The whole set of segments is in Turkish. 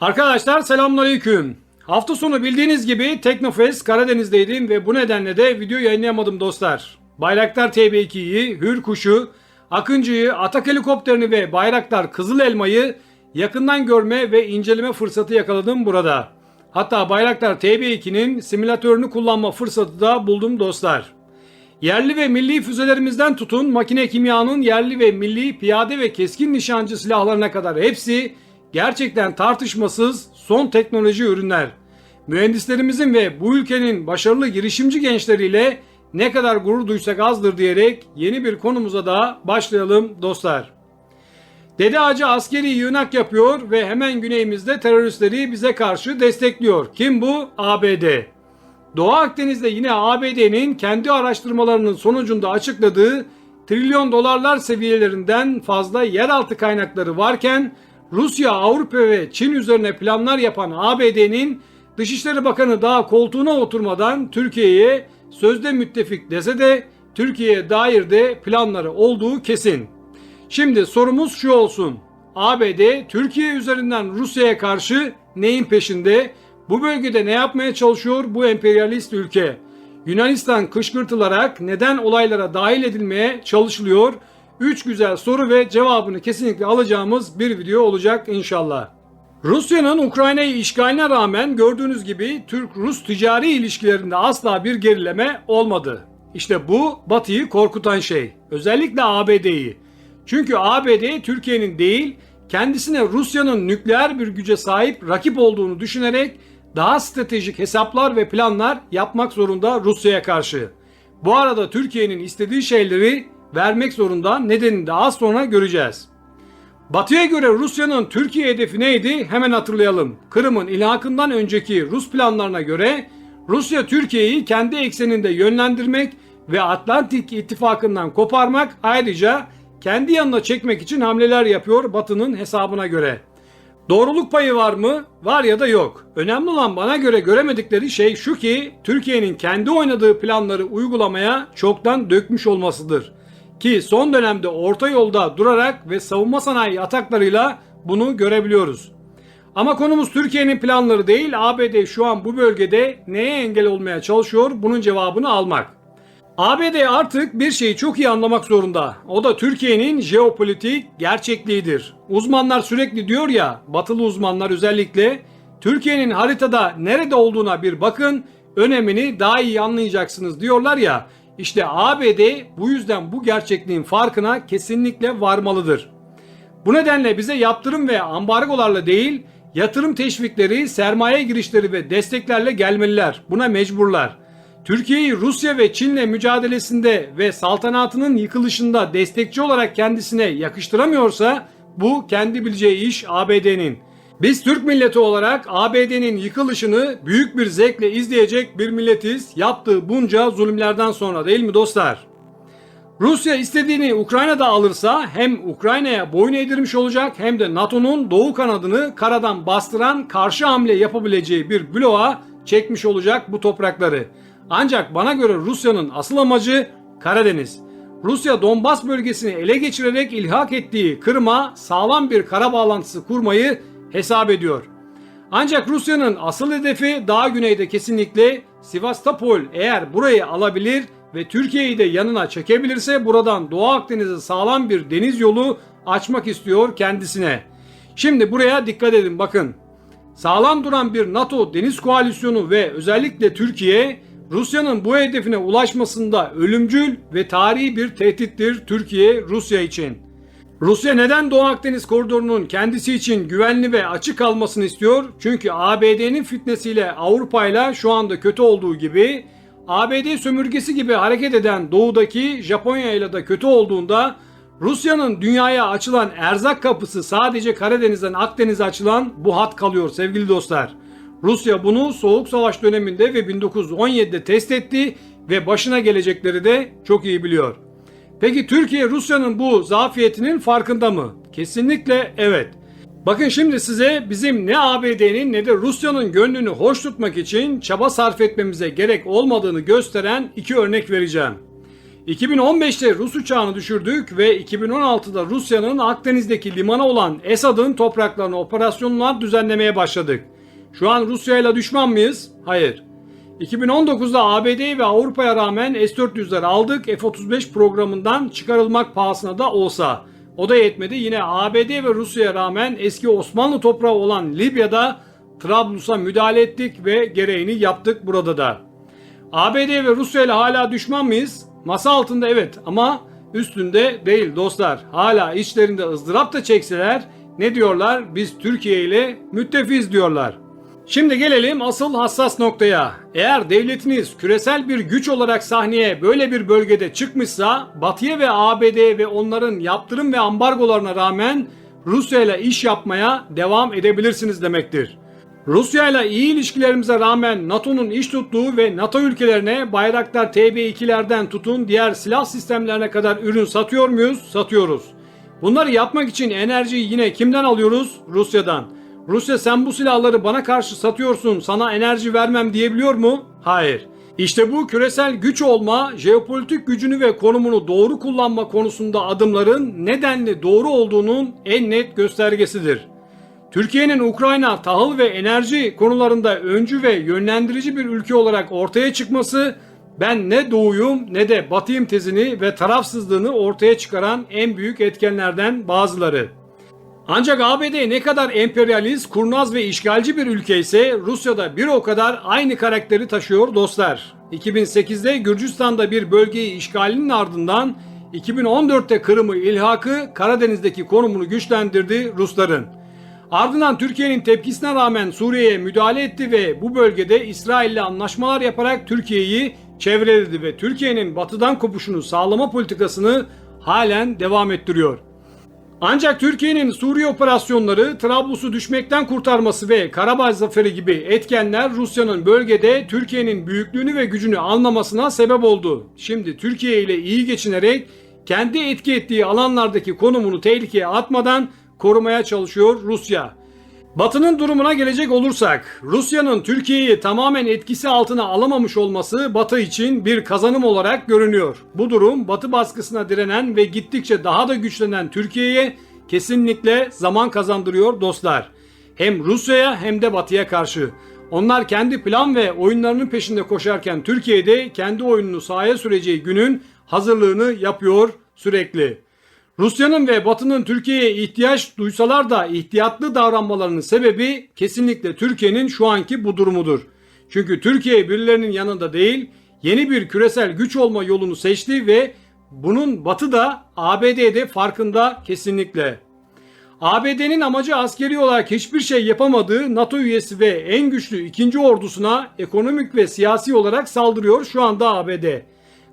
Arkadaşlar selamünaleyküm. Hafta sonu bildiğiniz gibi Teknofest Karadeniz'deydim ve bu nedenle de video yayınlayamadım dostlar. Bayraktar TB2'yi, Hürkuş'u, Akıncı'yı, Atak helikopterini ve Bayraktar Kızıl Elma'yı yakından görme ve inceleme fırsatı yakaladım burada. Hatta Bayraktar TB2'nin simülatörünü kullanma fırsatı da buldum dostlar. Yerli ve milli füzelerimizden tutun makine kimyanın yerli ve milli piyade ve keskin nişancı silahlarına kadar hepsi gerçekten tartışmasız son teknoloji ürünler. Mühendislerimizin ve bu ülkenin başarılı girişimci gençleriyle ne kadar gurur duysak azdır diyerek yeni bir konumuza da başlayalım dostlar. Dede Ağacı askeri yığınak yapıyor ve hemen güneyimizde teröristleri bize karşı destekliyor. Kim bu? ABD. Doğu Akdeniz'de yine ABD'nin kendi araştırmalarının sonucunda açıkladığı trilyon dolarlar seviyelerinden fazla yeraltı kaynakları varken Rusya, Avrupa ve Çin üzerine planlar yapan ABD'nin Dışişleri Bakanı daha koltuğuna oturmadan Türkiye'ye sözde müttefik dese de Türkiye'ye dair de planları olduğu kesin. Şimdi sorumuz şu olsun. ABD Türkiye üzerinden Rusya'ya karşı neyin peşinde? Bu bölgede ne yapmaya çalışıyor bu emperyalist ülke? Yunanistan kışkırtılarak neden olaylara dahil edilmeye çalışılıyor? Üç güzel soru ve cevabını kesinlikle alacağımız bir video olacak inşallah. Rusya'nın Ukrayna'yı işgaline rağmen gördüğünüz gibi Türk-Rus ticari ilişkilerinde asla bir gerileme olmadı. İşte bu Batı'yı korkutan şey. Özellikle ABD'yi. Çünkü ABD Türkiye'nin değil, kendisine Rusya'nın nükleer bir güce sahip rakip olduğunu düşünerek daha stratejik hesaplar ve planlar yapmak zorunda Rusya'ya karşı. Bu arada Türkiye'nin istediği şeyleri vermek zorunda nedenini de az sonra göreceğiz. Batı'ya göre Rusya'nın Türkiye hedefi neydi? Hemen hatırlayalım. Kırım'ın ilhakından önceki Rus planlarına göre Rusya Türkiye'yi kendi ekseninde yönlendirmek ve Atlantik ittifakından koparmak ayrıca kendi yanına çekmek için hamleler yapıyor Batı'nın hesabına göre. Doğruluk payı var mı? Var ya da yok. Önemli olan bana göre göremedikleri şey şu ki Türkiye'nin kendi oynadığı planları uygulamaya çoktan dökmüş olmasıdır. Ki son dönemde orta yolda durarak ve savunma sanayi ataklarıyla bunu görebiliyoruz. Ama konumuz Türkiye'nin planları değil, ABD şu an bu bölgede neye engel olmaya çalışıyor bunun cevabını almak. ABD artık bir şeyi çok iyi anlamak zorunda. O da Türkiye'nin jeopolitik gerçekliğidir. Uzmanlar sürekli diyor ya, batılı uzmanlar özellikle Türkiye'nin haritada nerede olduğuna bir bakın, önemini daha iyi anlayacaksınız diyorlar ya. İşte ABD bu yüzden bu gerçekliğin farkına kesinlikle varmalıdır. Bu nedenle bize yaptırım ve ambargolarla değil, yatırım teşvikleri, sermaye girişleri ve desteklerle gelmeliler. Buna mecburlar. Türkiye'yi Rusya ve Çin'le mücadelesinde ve saltanatının yıkılışında destekçi olarak kendisine yakıştıramıyorsa bu kendi bileceği iş ABD'nin. Biz Türk milleti olarak ABD'nin yıkılışını büyük bir zevkle izleyecek bir milletiz yaptığı bunca zulümlerden sonra değil mi dostlar? Rusya istediğini Ukrayna'da alırsa hem Ukrayna'ya boyun eğdirmiş olacak hem de NATO'nun doğu kanadını karadan bastıran karşı hamle yapabileceği bir bloğa çekmiş olacak bu toprakları. Ancak bana göre Rusya'nın asıl amacı Karadeniz. Rusya Donbas bölgesini ele geçirerek ilhak ettiği Kırım'a sağlam bir kara bağlantısı kurmayı hesap ediyor. Ancak Rusya'nın asıl hedefi daha güneyde kesinlikle Sivastopol eğer burayı alabilir ve Türkiye'yi de yanına çekebilirse buradan Doğu Akdeniz'e sağlam bir deniz yolu açmak istiyor kendisine. Şimdi buraya dikkat edin bakın. Sağlam duran bir NATO deniz koalisyonu ve özellikle Türkiye Rusya'nın bu hedefine ulaşmasında ölümcül ve tarihi bir tehdittir Türkiye Rusya için. Rusya neden Doğu Akdeniz koridorunun kendisi için güvenli ve açık kalmasını istiyor? Çünkü ABD'nin fitnesiyle Avrupa ile şu anda kötü olduğu gibi ABD sömürgesi gibi hareket eden doğudaki Japonya ile de kötü olduğunda Rusya'nın dünyaya açılan erzak kapısı sadece Karadeniz'den Akdeniz'e açılan bu hat kalıyor sevgili dostlar. Rusya bunu Soğuk Savaş döneminde ve 1917'de test etti ve başına gelecekleri de çok iyi biliyor. Peki Türkiye Rusya'nın bu zafiyetinin farkında mı? Kesinlikle evet. Bakın şimdi size bizim ne ABD'nin ne de Rusya'nın gönlünü hoş tutmak için çaba sarf etmemize gerek olmadığını gösteren iki örnek vereceğim. 2015'te Rus uçağını düşürdük ve 2016'da Rusya'nın Akdeniz'deki limana olan Esad'ın topraklarına operasyonlar düzenlemeye başladık. Şu an Rusya ile düşman mıyız? Hayır. 2019'da ABD ve Avrupa'ya rağmen S-400'ler aldık F-35 programından çıkarılmak pahasına da olsa. O da yetmedi. Yine ABD ve Rusya'ya rağmen eski Osmanlı toprağı olan Libya'da Trablus'a müdahale ettik ve gereğini yaptık burada da. ABD ve Rusya ile hala düşman mıyız? Masa altında evet ama üstünde değil dostlar. Hala içlerinde ızdırap da çekseler ne diyorlar? Biz Türkiye ile müttefiz diyorlar. Şimdi gelelim asıl hassas noktaya. Eğer devletiniz küresel bir güç olarak sahneye böyle bir bölgede çıkmışsa Batı'ya ve ABD ve onların yaptırım ve ambargolarına rağmen Rusya ile iş yapmaya devam edebilirsiniz demektir. Rusya ile iyi ilişkilerimize rağmen NATO'nun iş tuttuğu ve NATO ülkelerine Bayraktar TB2'lerden tutun diğer silah sistemlerine kadar ürün satıyor muyuz? Satıyoruz. Bunları yapmak için enerjiyi yine kimden alıyoruz? Rusya'dan. Rusya sen bu silahları bana karşı satıyorsun sana enerji vermem diyebiliyor mu? Hayır. İşte bu küresel güç olma, jeopolitik gücünü ve konumunu doğru kullanma konusunda adımların nedenli doğru olduğunun en net göstergesidir. Türkiye'nin Ukrayna, tahıl ve enerji konularında öncü ve yönlendirici bir ülke olarak ortaya çıkması ben ne doğuyum ne de batıyım tezini ve tarafsızlığını ortaya çıkaran en büyük etkenlerden bazıları. Ancak ABD ne kadar emperyalist, kurnaz ve işgalci bir ülke ise Rusya'da bir o kadar aynı karakteri taşıyor dostlar. 2008'de Gürcistan'da bir bölgeyi işgalinin ardından 2014'te Kırım'ı ilhakı Karadeniz'deki konumunu güçlendirdi Rusların. Ardından Türkiye'nin tepkisine rağmen Suriye'ye müdahale etti ve bu bölgede İsrail ile anlaşmalar yaparak Türkiye'yi çevreledi ve Türkiye'nin batıdan kopuşunu sağlama politikasını halen devam ettiriyor. Ancak Türkiye'nin Suriye operasyonları, Trablus'u düşmekten kurtarması ve Karabağ zaferi gibi etkenler Rusya'nın bölgede Türkiye'nin büyüklüğünü ve gücünü anlamasına sebep oldu. Şimdi Türkiye ile iyi geçinerek kendi etki ettiği alanlardaki konumunu tehlikeye atmadan korumaya çalışıyor Rusya. Batı'nın durumuna gelecek olursak, Rusya'nın Türkiye'yi tamamen etkisi altına alamamış olması Batı için bir kazanım olarak görünüyor. Bu durum Batı baskısına direnen ve gittikçe daha da güçlenen Türkiye'ye kesinlikle zaman kazandırıyor dostlar. Hem Rusya'ya hem de Batı'ya karşı. Onlar kendi plan ve oyunlarının peşinde koşarken Türkiye'de kendi oyununu sahaya süreceği günün hazırlığını yapıyor sürekli. Rusya'nın ve Batı'nın Türkiye'ye ihtiyaç duysalar da ihtiyatlı davranmalarının sebebi kesinlikle Türkiye'nin şu anki bu durumudur. Çünkü Türkiye birilerinin yanında değil, yeni bir küresel güç olma yolunu seçti ve bunun Batı da ABD'de farkında kesinlikle. ABD'nin amacı askeri olarak hiçbir şey yapamadığı NATO üyesi ve en güçlü ikinci ordusuna ekonomik ve siyasi olarak saldırıyor şu anda ABD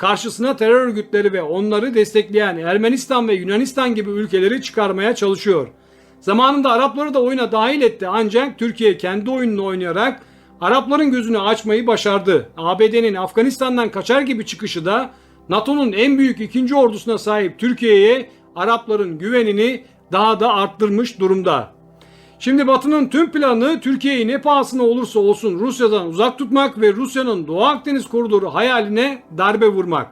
karşısına terör örgütleri ve onları destekleyen Ermenistan ve Yunanistan gibi ülkeleri çıkarmaya çalışıyor. Zamanında Arapları da oyuna dahil etti ancak Türkiye kendi oyununu oynayarak Arapların gözünü açmayı başardı. ABD'nin Afganistan'dan kaçar gibi çıkışı da NATO'nun en büyük ikinci ordusuna sahip Türkiye'ye Arapların güvenini daha da arttırmış durumda. Şimdi Batı'nın tüm planı Türkiye'yi ne pahasına olursa olsun Rusya'dan uzak tutmak ve Rusya'nın Doğu Akdeniz koridoru hayaline darbe vurmak.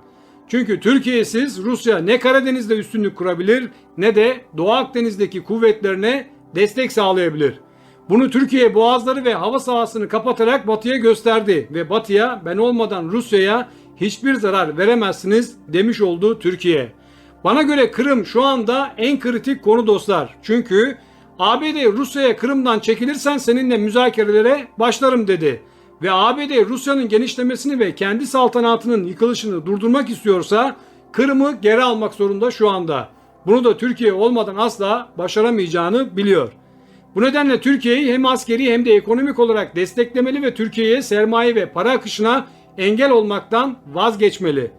Çünkü Türkiye'siz Rusya ne Karadeniz'de üstünlük kurabilir ne de Doğu Akdeniz'deki kuvvetlerine destek sağlayabilir. Bunu Türkiye boğazları ve hava sahasını kapatarak Batı'ya gösterdi ve Batı'ya ben olmadan Rusya'ya hiçbir zarar veremezsiniz demiş oldu Türkiye. Bana göre Kırım şu anda en kritik konu dostlar. Çünkü ABD Rusya'ya Kırım'dan çekilirsen seninle müzakerelere başlarım dedi. Ve ABD Rusya'nın genişlemesini ve kendi saltanatının yıkılışını durdurmak istiyorsa Kırım'ı geri almak zorunda şu anda. Bunu da Türkiye olmadan asla başaramayacağını biliyor. Bu nedenle Türkiye'yi hem askeri hem de ekonomik olarak desteklemeli ve Türkiye'ye sermaye ve para akışına engel olmaktan vazgeçmeli.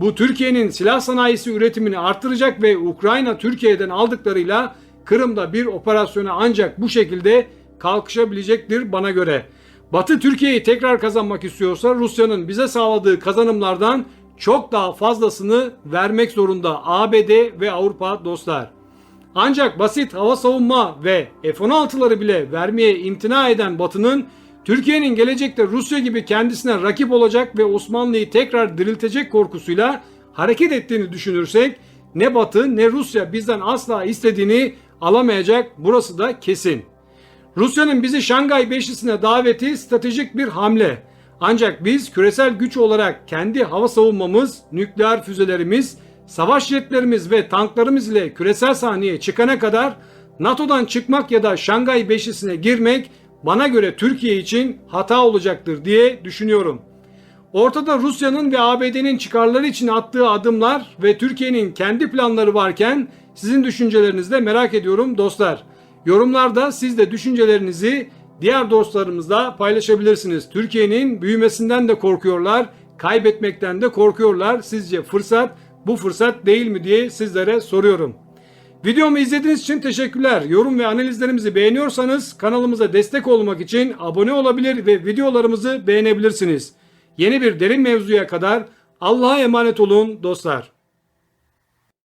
Bu Türkiye'nin silah sanayisi üretimini arttıracak ve Ukrayna Türkiye'den aldıklarıyla Kırım'da bir operasyona ancak bu şekilde kalkışabilecektir bana göre. Batı Türkiye'yi tekrar kazanmak istiyorsa Rusya'nın bize sağladığı kazanımlardan çok daha fazlasını vermek zorunda ABD ve Avrupa dostlar. Ancak basit hava savunma ve F-16'ları bile vermeye imtina eden Batı'nın Türkiye'nin gelecekte Rusya gibi kendisine rakip olacak ve Osmanlı'yı tekrar diriltecek korkusuyla hareket ettiğini düşünürsek ne Batı ne Rusya bizden asla istediğini alamayacak burası da kesin. Rusya'nın bizi Şangay Beşlisi'ne daveti stratejik bir hamle. Ancak biz küresel güç olarak kendi hava savunmamız, nükleer füzelerimiz, savaş jetlerimiz ve tanklarımız ile küresel sahneye çıkana kadar NATO'dan çıkmak ya da Şangay Beşlisi'ne girmek bana göre Türkiye için hata olacaktır diye düşünüyorum. Ortada Rusya'nın ve ABD'nin çıkarları için attığı adımlar ve Türkiye'nin kendi planları varken sizin düşüncelerinizi de merak ediyorum dostlar. Yorumlarda siz de düşüncelerinizi diğer dostlarımızla paylaşabilirsiniz. Türkiye'nin büyümesinden de korkuyorlar, kaybetmekten de korkuyorlar. Sizce fırsat bu fırsat değil mi diye sizlere soruyorum. Videomu izlediğiniz için teşekkürler. Yorum ve analizlerimizi beğeniyorsanız kanalımıza destek olmak için abone olabilir ve videolarımızı beğenebilirsiniz. Yeni bir derin mevzuya kadar Allah'a emanet olun dostlar.